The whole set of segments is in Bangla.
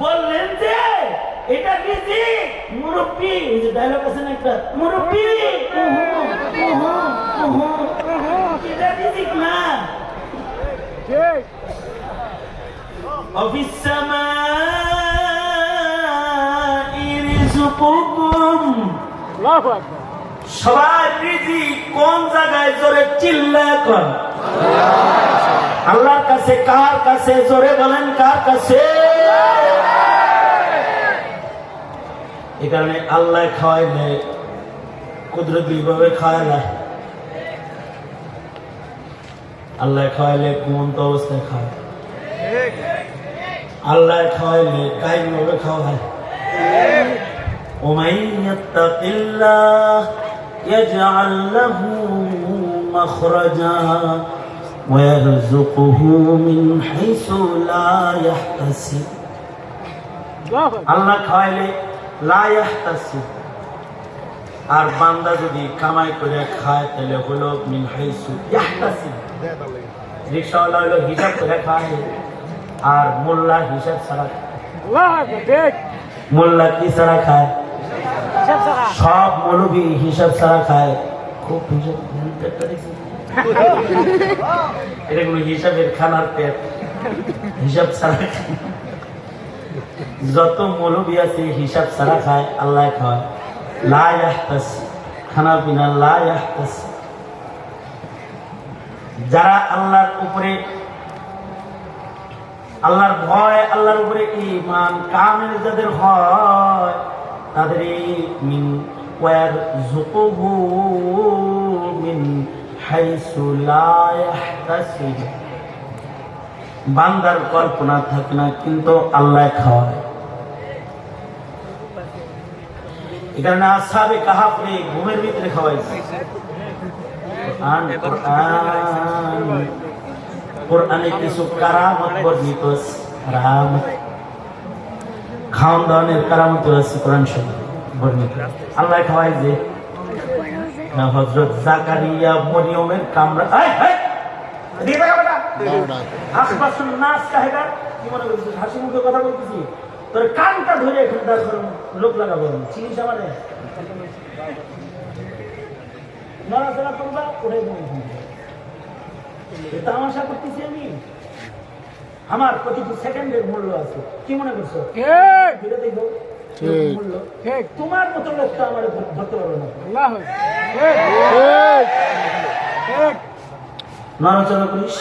বললেন যে এটা রিজি মুরব্বি ডায়লগ আছে না একটা মুরব্বি উহু উহু উহু এটা রিজিক না وفي السماء رزقكم সবার রিজি কোন জায়গায় জোরে চিল্লা কর আল্লাহর কাছে কার কাছে জোরে বলেন কার কাছে এই কারণে আল্লাহ খাওয়াইলে কুদরতি ভাবে খাওয়াইলে আল্লাহ খাওয়াইলে ঘুমন্ত অবস্থায় খাওয়ায় আল্লাহ খাওয়াইলে কাইম ভাবে খাওয়ায় ومن يتق الله يجعل له مخرجا ويرزقه من حيث لا يحتسب আল্লাহ খাওয়াইলে লা ইয়াহতাসিব আর বান্দা যদি কামাই করে খায় তাহলে হলো মিন হাইসু ইয়াহতাসিব রিক্সাওয়ালা হলো হিসাব করে খায় আর মোল্লা হিসাব ছাড়া মোল্লা কি ছাড়া খায়? সব মৌলবী হিসাব ছাড়া খায়। খুব হিসাব এটা কোনো হিসাবের খানার পেট। হিসাব ছাড়া খায়। যত মৌলবী আছে হিসাব ছাড়া খায় আল্লাহ খাওয়ায় লা খানা পিনা লা যারা আল্লাহর উপরে, আল্লাহর ভয়, আল্লাহর উপরে ইমান কামেল যাদের হয় তাদের মিন ওয়ার জুকুহু মিন হাইসু লা ইয়াহতাসিব। বান্দার কল্পনা থাকে না, কিন্তু আল্লাহ খাওয়ায়। এখানে আসাবে কাহাপরে ঘুমের ভিতরে খাওয়াইছে। কোরআন কোরআন কোরআনে কিছু কারামত বর্ণিত আছে কারামত খাওয়ান দাওয়ানের কারামত আছে কোরআন শরীফ বর্ণিত আল্লাহ খাওয়াই যে না হজরত জাকারিয়া মরিয়মের কামরা এই, এই, তাকা বেটা। আশপাশের নাচ কাহেগা কি মনে করছিস হাসি মুখে কথা বলতেছি তোর কানটা ধরে এখানে দাঁড় লোক লাগাবো চিনিস আমারে নড়াচড়া করবা উঠে দেবো এখান থেকে। এ তামাশা করতেছি আমি। আমার প্রতিটি সেকেন্ডের মূল্য আছে। কি মনে করছ? ফিরে দেখব তোমার মতো লোক তো আমার ধরতে পারবে না। নড়াচড়া করিস।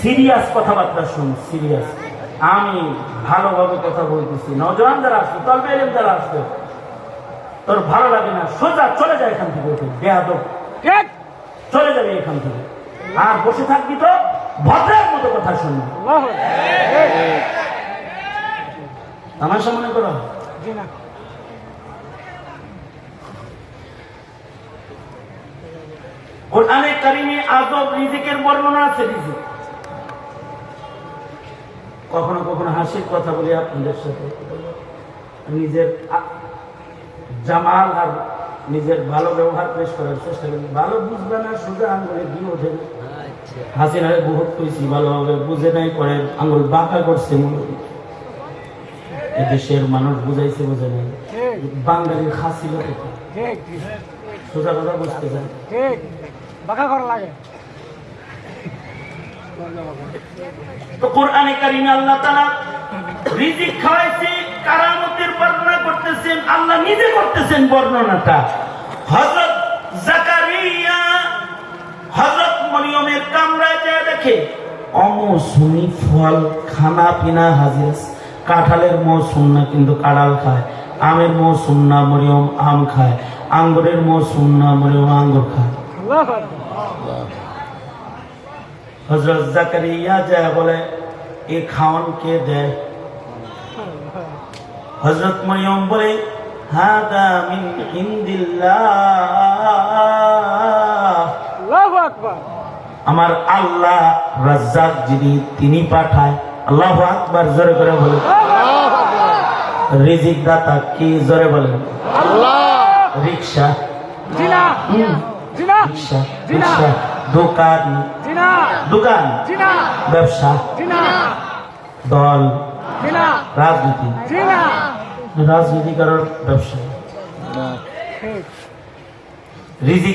সিরিয়াস কথাবার্তা শুন সিরিয়াস। আমি ভালোভাবে কথা বলতেছি। নজওয়ান যারা আসবে তলবে যারা আসবে তোর ভালো লাগে না সোজা চলে যায় এখান থেকে বেহাদব চলে যাবে এখান থেকে। আর বসে থাকবি তো ভদ্রের মতো কথা শুনবি। আমার সামনে করো? কোরআনে কারিমে আজব রিজিকের বর্ণনা আছে রিজিক। কখনো কখনো হাসির কথা বলি আপনাদের সাথে। নিজের জামাল আর নিজের ভালো ব্যবহার পেশ করার চেষ্টা করি। ভালো বুঝবে না সোজা আঙ্গুলে দিয়ে ওঠে। না। হাসিনারে বহুত কইছি ভালোভাবে বুঝে নাই করে আঙ্গুল বাঁকা করছে মূলত এদেশের মানুষ বুঝাইছে বুঝে নাই। বাঙালির হাসিল সোজা কথা বুঝতে চায়। বাঁকা করা লাগে। তো কোরআনে কারিমে আল্লাহ তাআলা রিজিক খাওয়াইছে কারামতের বর্ণনা করতেছেন, আল্লাহ নিজে করতেছেন বর্ণনাটা। হজরত জাকারিয়া হজরত মরিয়মের কামরায় যা দেখে অমৌসুমি ফল খানা পিনা হাজির কাঁঠালের মৌসুম না, কিন্তু কাঁঠাল খায়। আমের মৌসুম না, মরিয়ম আম খায়। আঙ্গুরের মৌসুম না, মরিয়ম আঙ্গুর খায়। হজরত জাকারিয়া যায় বলে এই খাওয়ান কে দেয় হজরত মরিয়ম বলে হাদা মিন আমার আল্লাহ রাজ্জাক যিনি তিনি পাঠায়। আল্লাহ আকবার জোরে করে বলেন। রিজিক দাতা কি জোরে বলেন। রিক্সা। দোকান। দোকান। ব্যবসা। দল। জিনা। রাজনীতি। জিনা।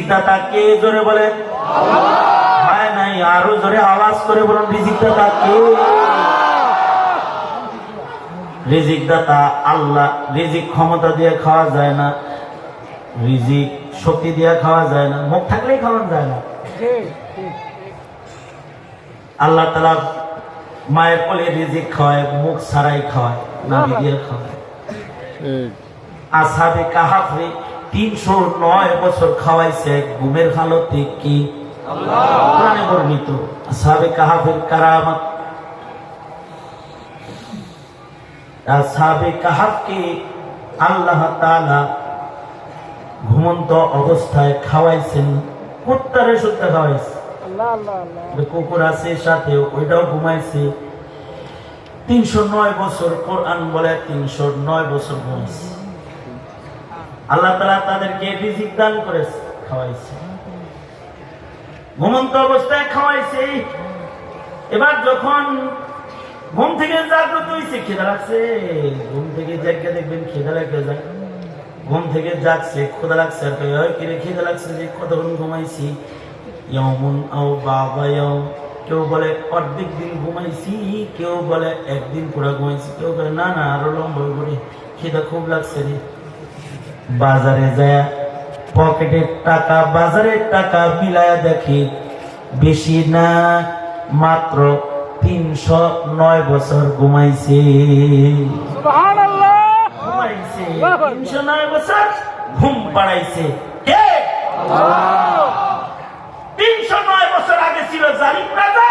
দাতা হয় নাই দাতা আল্লাহ, রিজিক ক্ষমতা দিয়ে খাওয়া যায় না, রিজিক শক্তি দিয়ে খাওয়া যায় না, মুখ থাকলেই খাওয়ানো যায় না। আল্লাহ তালা মায়ের কোলে রিজিক খাওয়ায়, মুখ ছাড়াই খাওয়ায় দিয়ে খাওয়ায়। আসাবে কাহাফে তিনশো নয় বছর খাওয়াইছে ঘুমের হালতে কি? কোরআনে বর্ণিত আসাবে কাহাফের কারামত। আসাবে কাহাফকে আল্লাহ তাআলা ঘুমন্ত অবস্থায় খাওয়াইছেন কুত্তারে সত্যি খাওয়াইছে। কুকুর আছে সাথে ওইটাও ঘুমাইছে। তিনশো নয় বছর কোরআন বলে তিনশো নয় বছর বয়স আল্লাহ তালা তাদেরকে রিজিক দান করেছে খাওয়াইছে। ঘুমন্ত অবস্থায় খাওয়াইছে। এবার যখন ঘুম থেকে জাগ্রত হয়েছে খেদা লাগছে। ঘুম থেকে জায়গা দেখবেন খেদা লাগতে যায়। ঘুম থেকে যাচ্ছে খোদা লাগছে। আর কিরে, খিদে লাগছে যে কতক্ষণ ঘুমাইছি? ইয়মুন আও বাবা ইয়ম কেউ বলে অর্ধেক দিন ঘুমাইছি কেউ বলে একদিন পুরো ঘুমাইছি কেউ বলে না না আরও লম্বা করে খিদা খুব লাগছে রে। বাজারে যায় পকেটের টাকা বাজারের টাকা মিলায়া দেখি বেশি না মাত্র তিনশো নয় বছর ঘুমাইছে। সুবহানাল্লাহ! ঘুমাইছে তিনশো নয় বছর ঘুম পাড়াইছে। তিনশো নয় বছর ছিল জালিম রাজা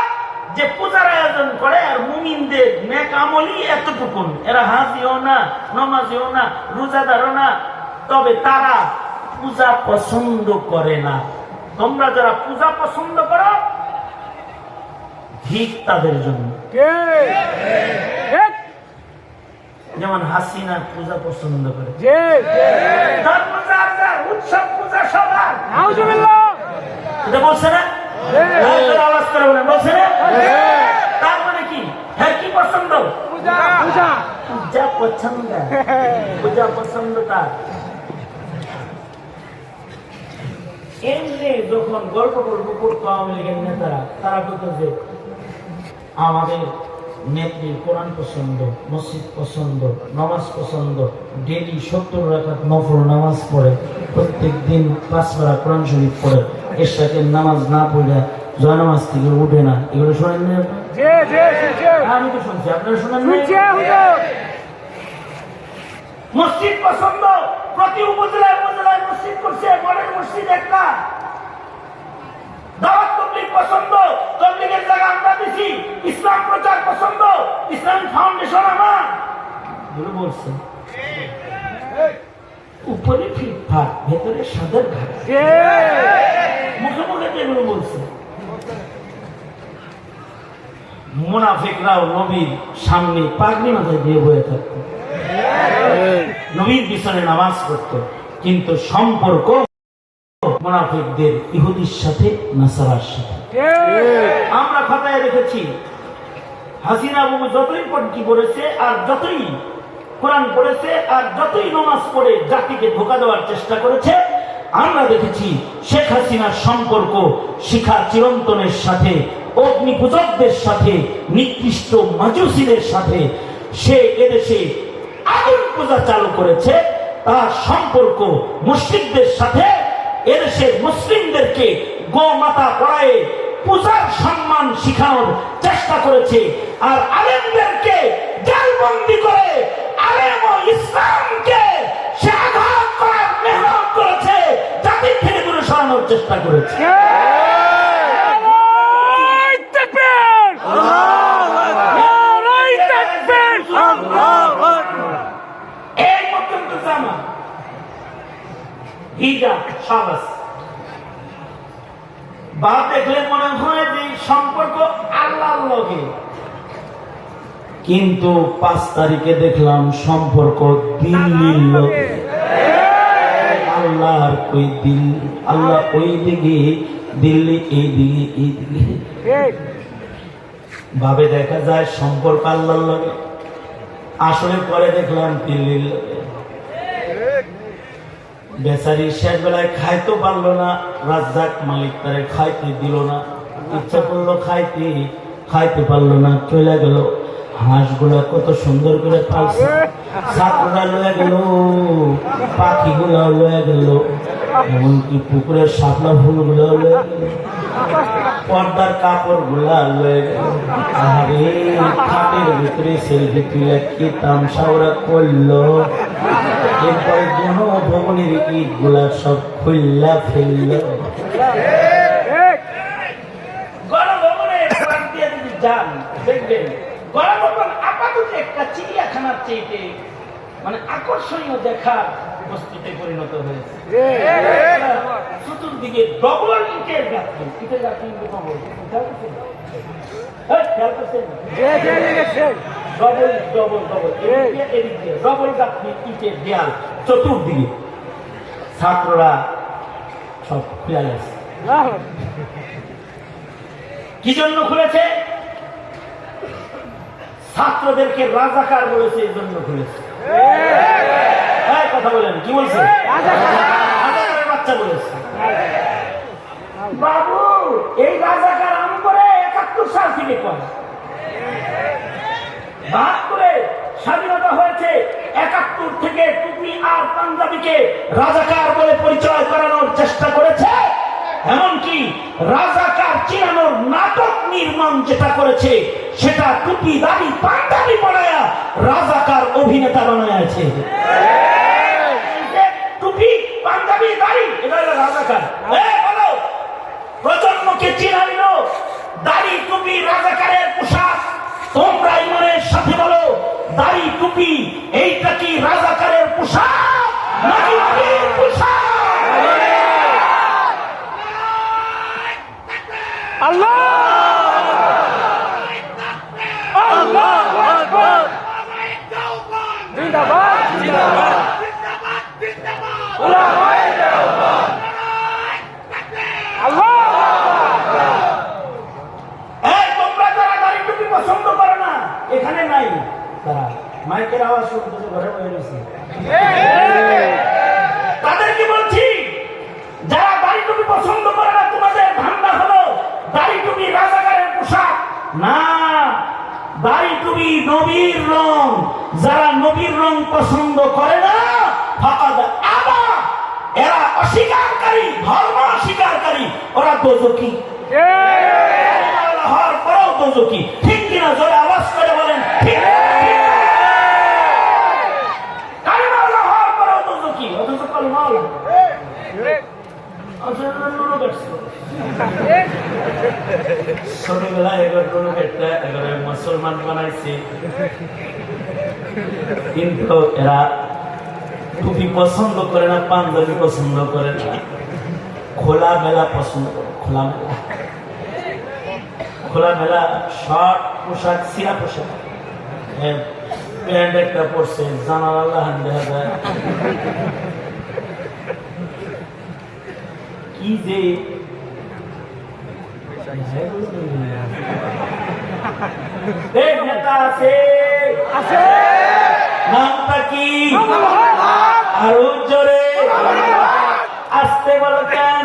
যে পূজার আয়োজন করে আর মুমিনদের নেক আমলি এতটুকুন। এরা হাজিও না নমাজিও না রোজাদারও না তবে তারা পূজা পছন্দ করে না। তোমরা যারা পূজা পছন্দ করো ঠিক তাদের জন্য। যেমন হাসিনা পূজা পছন্দ করে। উৎসব পূজা সবার। বলছে না? মানে যখন গল্প আওয়ামী লীগের নেতারা তারা বলতো যে আমাদের নেত্রীর কোরআন পছন্দ মসজিদ পছন্দ নামাজ পছন্দ ডেলি সত্তর রাখাত নফর নামাজ পড়ে প্রত্যেক দিন পাঁচ পারা কোরআন শরীফ পড়ে এর নামাজ না পড়লে জয়নামাজ থেকে উঠে না। এগুলো শোনেন না আপনি? জি জি জি জি। আমি তো শুনছি। আপনারা শোনেন মসজিদ পছন্দ? প্রতি উপজেলায় উপজেলায় মসজিদ করছে মডেল মসজিদ একটা। দাওয়াত তবলিগ পছন্দ? তবলিগের জায়গা আমরা দিছি। ইসলাম প্রচার পছন্দ? ইসলামী ফাউন্ডেশন আমার। বলছে উপরে ভেতরে মুখে মুখে তো এগুলো বলছে। মুনাফিকরাও নবীর সামনে পাগড়ি মাথায় দিয়ে বয়ে থাকতো। নবীর পিছনে নামাজ পড়ত। কিন্তু সম্পর্ক মুনাফিকদের ইহুদির সাথে নাসারার সাথে। আমরা খাতায় রেখেছি হাসিনা বাবু যতই পটকি করেছে আর যতই কোরআন পড়েছে আর যতই নমাজ পড়ে জাতিকে ধোকা দেওয়ার চেষ্টা করেছে, আমরা দেখেছি শেখ হাসিনার সম্পর্ক শিখা চিরন্তনের সাথে, অগ্নিপূজকদের সাথে, নিকৃষ্ট মাজুসিদের সাথে। সে এদেশে আগুন পূজা চালু করেছে, তার সম্পর্ক মুসলিমদের সাথে, এদেশের মুসলিমদেরকে গোমাতা পড়ায় পূজার সম্মান শিখানোর চেষ্টা করেছে, আর আলেমদেরকে জেলবন্দি করে আলেম ও ইসলামকে সে আঘাত করার মেহনত করেছে জাতির থেকে দূরে সরানোর চেষ্টা করেছে। এই পর্যন্ত বা দেখলে মনে হয় যে সম্পর্ক আল্লাহর লগে। কিন্তু পাঁচ তারিখে দেখলাম সম্পর্ক দিল্লির লগে আল্লাহর কই দিল আল্লাহ ওই দিকে দিল্লি এই দিকে এই দিকে। ভাবে দেখা যায় সম্পর্ক আল্লাহর লগে আসলে পরে দেখলাম দিল্লির বেচারি শেষ বেলায় খাইতে পারল না রাজ্জাক মালিক তারে খাইতে দিল না। ইচ্ছা করল খাইতে খাইতে পারল না চলে গেল। হাঁসগুলা কত সুন্দর করে পালছে ছাত্ররা লয়ে গেল পাখিগুলা লয়ে গেল এমনকি পুকুরের শাপলা ফুলগুলো লয়ে গেল পর্দার কাপড়গুলা লয়ে গেল আরে খাটের ভিতরে সেলফি তুলে কি তামসা ওরা করল এরপরে কোনো ভবনের ইটগুলা সব খুললা ফেলল দেখবেন আপাতত একটা চিড়িয়াখানার চেয়েতে মানে আকর্ষণীয় দেখার বস্তুতে পরিণত হয়েছে। চতুর্দিকে ডবল ইটের গাঁথনি। ইটের গাঁথনি ডবল ডবল ডবল। ডবল এদিকে এদিকে ডবল গাঁথনি ইটের দেয়াল। চতুর্দিকে। ছাত্ররা সব খুলে গেছে কি জন্য খুলেছে? ছাত্রদেরকে রাজাকার বলেছে, এই জন্য খুলেছে হ্যাঁ কথা বলেন, কি বলছে? বাচ্চা বলেছে। বাবু, এই রাজাকার আম করে একাত্তর সাল থেকে করে বাহাত্তরে স্বাধীনতা হয়েছে, একাত্তর থেকে টুপি আর পাঞ্জাবিকে রাজাকার বলে পরিচয় করানোর চেষ্টা করেছে। এমনকি রাজাকার চিনানোর নাটক নির্মাণ যেটা করেছে, সেটা টুপি, দাড়ি, পাঞ্জাবি বানায়া রাজাকার অভিনেতা বানায়াছে দাড়ি রাজাকারের পোশাক সাথে বলো, দাড়ি, টুপি, এইটা কি রাজাকারের পোশাক আল্লাহ! আল্লাহ আকবার জিন্দাবাদ জিন্দাবাদ আল্লাহ এই তোমরা যারা দাড়ি টুপি পছন্দ করো না এখানে নাই। তারা মাইকের আওয়াজ শুনতেছে ঘরে বয়ে রয়েছে তাদেরকে বলছি যারা দাড়ি টুপি পছন্দ করে না তোমাদের ধান্দা হলো দাড়ি টুপি রাজাকারের পোশাক না দাড়ি টুপি নবীর রং যারা নবীর রং পছন্দ করে না ফাকাদ আবা এরা অস্বীকারী ধর্ম অস্বীকারী ওরা দোজকি হওয়ার পরেও দোজকি ঠিক কিনা? জোরে আওয়াজ করে বলেন, ঠিক। আল্লাহ ছোটবেলায় এবার কোনো একটা এবারে মুসলমান কিন্তু এরা টুপি পছন্দ করে না, পাঞ্জাবি পছন্দ করে না। খোলা মেলা পছন্দ করে খোলা মেলা। খোলা মেলা শর্ট পোশাক সিরা পোশাক। এ, প্যান্ট একটা পরছে জানাল আল্লাহ দেখা যায়। কি যে নেতা আছে। আছে। নামটা কি? আরও জোরে। আসতে বলো কেন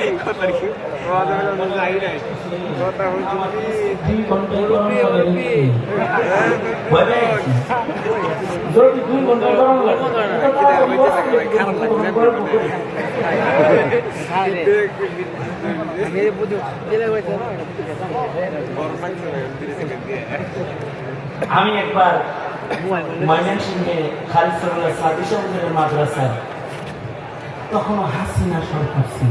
লাগে, খারাপ লাগছে। গল্প করি। আমি একবার ময়মনসিংহে খালিসুল্লাহ সাদি মাদ্রাসায় তখনও হাসিনা সরকার ছিল।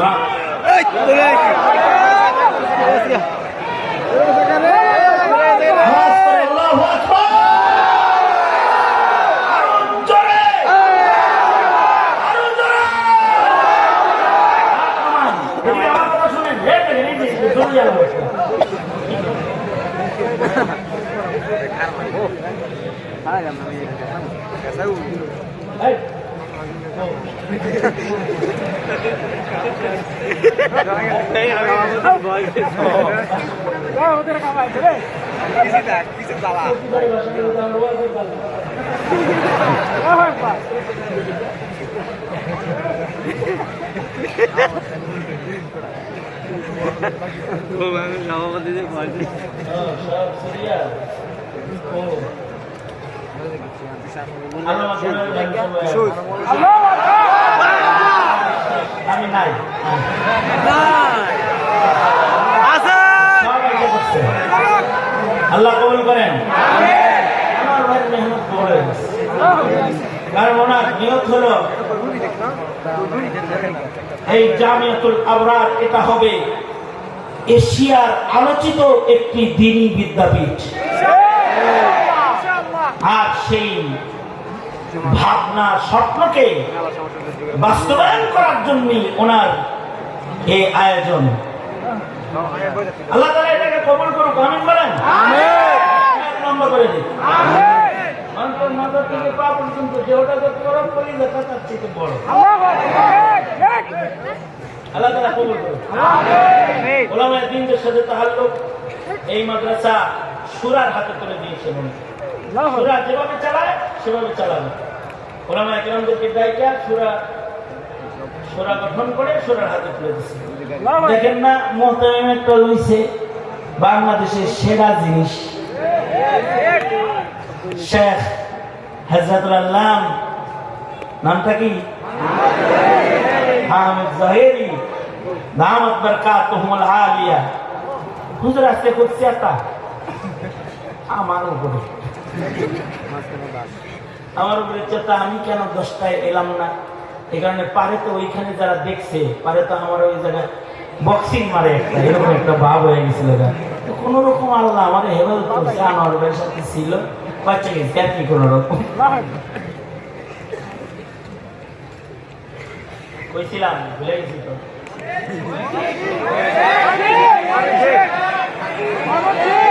না, আওয়াজ করে আল্লাহু আকবার! আরও জোরে! আরও জোরে! আমান, এদিকে আমার কথা শুনেন, এই দেখেন, এই যে, এই যে, জোরে আলো। এই, ওদের কামাইছে রে কীভাবে ভাষা বলতে আমরা বলতে পারব না। ও, সব সিরিয়াল। ও। আল্লাহ মাঝখানে রাখতে হবে। আল্লাহ কবুল করেন আমার ভাইয়ের মেহনত এই জামিয়াতুল আবরার এটা হবে এশিয়ার আলোচিত একটি দিনী বিদ্যাপীঠ আর সেই ভাবনা স্বপ্নকে বাস্তবায়ন করার জন্য ওনার এই আয়োজন। আল্লাহ তালা এটাকে কবল করুক আমিন বলেন? করে দিন। অন্তর মাথা থেকে পা পর্যন্ত যে ওটা করতে করি দেখা তার থেকে বড়। আল্লাহ তালা কবল করুক। ওলামায় দিনদের সাথে তাহাল্লুক এই মাদ্রাসা সুরার হাতে করে দিয়েছে মনে সুরা যেভাবে চালায় সেভাবে চালাবে ওলামা একরামদেরকে দায়িকা সুরা সুরা গঠন করে সুরার হাতে তুলে দিচ্ছে দেখেন না মোহতামিম একটা বাংলাদেশের সেরা জিনিস। শেখ হজরতুল আল্লাম নামটা কি? হামিদ জাহেরি দামত বরকাতুহুমুল আলিয়া। হুজুর আজকে করছি একটা আমার উপরে। আমার উপরে চেতা আমি কেন দশটায় এলাম না এই কারণে পারে তো ওইখানে যারা দেখছে পারে তো আমার ওই জায়গায় বক্সিং মারে একটা এরকম একটা ভাব হয়ে গেছিল কোনো রকম আল্লাহ আমার হেফাজত করছে আনোয়ার ভাইয়ের সাথে ছিল বাচ্চা গেছে আর কি কোনো রকম কইছিলাম ভুলে গেছি তো হ্যাঁ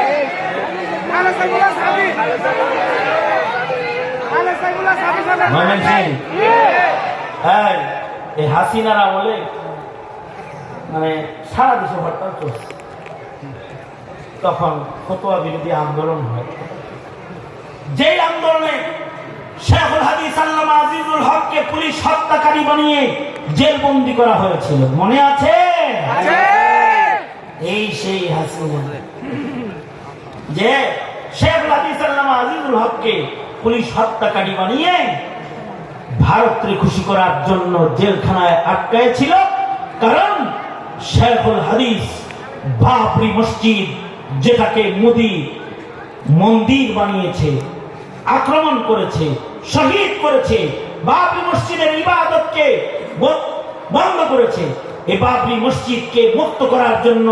এই হাসিনারা মানে সারা দেশে হরতাল চলছে। তখন ফতোয়া বিরোধী আন্দোলন হয়। যেই আন্দোলনে শেখুল হাদিস আল্লামা আজিজুল হককে পুলিশ হত্যাকারী বানিয়ে জেলবন্দি করা হয়েছিল। মনে আছে। এই সেই হাসিনা। যে শেখুল হাদিস আল্লামা আজিজুল হককে পুলিশ হত্যাকারী বানিয়ে ভারতকে খুশি করার জন্য জেলখানায় আটকায় ছিল কারণ শেখুল হাদিস বাবরি মসজিদ যেটাকে মোদি মন্দির বানিয়েছে, আক্রমণ করেছে, শহীদ করেছে বাবরি মসজিদের ইবাদতকে বন্ধ করেছে। এই বাবরি মসজিদকে মুক্ত করার জন্য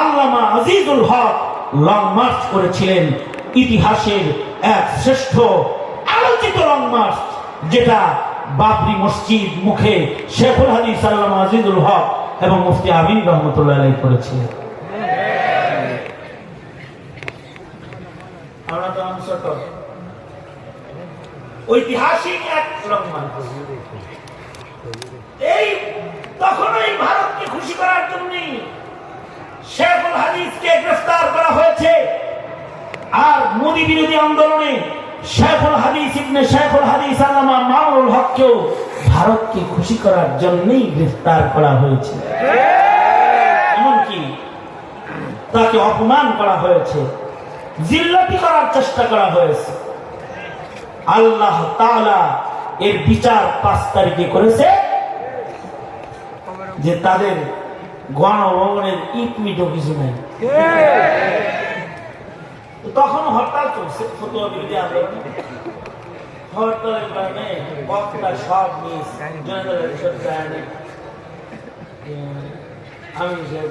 আল্লামা আজিজুল হক লং মার্চ করেছিলেন। ইতিহাসের এক শ্রেষ্ঠ আলোচিত লং মার্চ, যেটা বাবরি মসজিদ মুখে শেখুল হাদিস আল্লামা আজিজুল হক এবং মুফতি আমিন রহমতুল্লাহ করেছিলেন। ঐতিহাসিক এক এই তখন এই ভারতকে খুশি করার জন্য শেখুল হাদিসকে গ্রেফতার করা হয়েছে। ইহুদি বিরোধী আন্দোলনে শেখুল হাদিস ইবনে শেখুল হাদিস আল্লামা মামুনুল হককেও ভারতকে খুশি করার জন্যই গ্রেফতার করা হয়েছে। এমনকি তাকে অপমান করা হয়েছে জিল্লাতি করার চেষ্টা করা হয়েছে। আল্লাহ তাআলা এর বিচার পাঁচ তারিখে করেছে যে তাদের গণভবনের ইট কিছু নাই। তখন হরতাল চলছে। ফতুয়া বিরোধী আন্দোলন হরতালের কারণে বক্তা সব মিস। জনতা পরিষদ আমি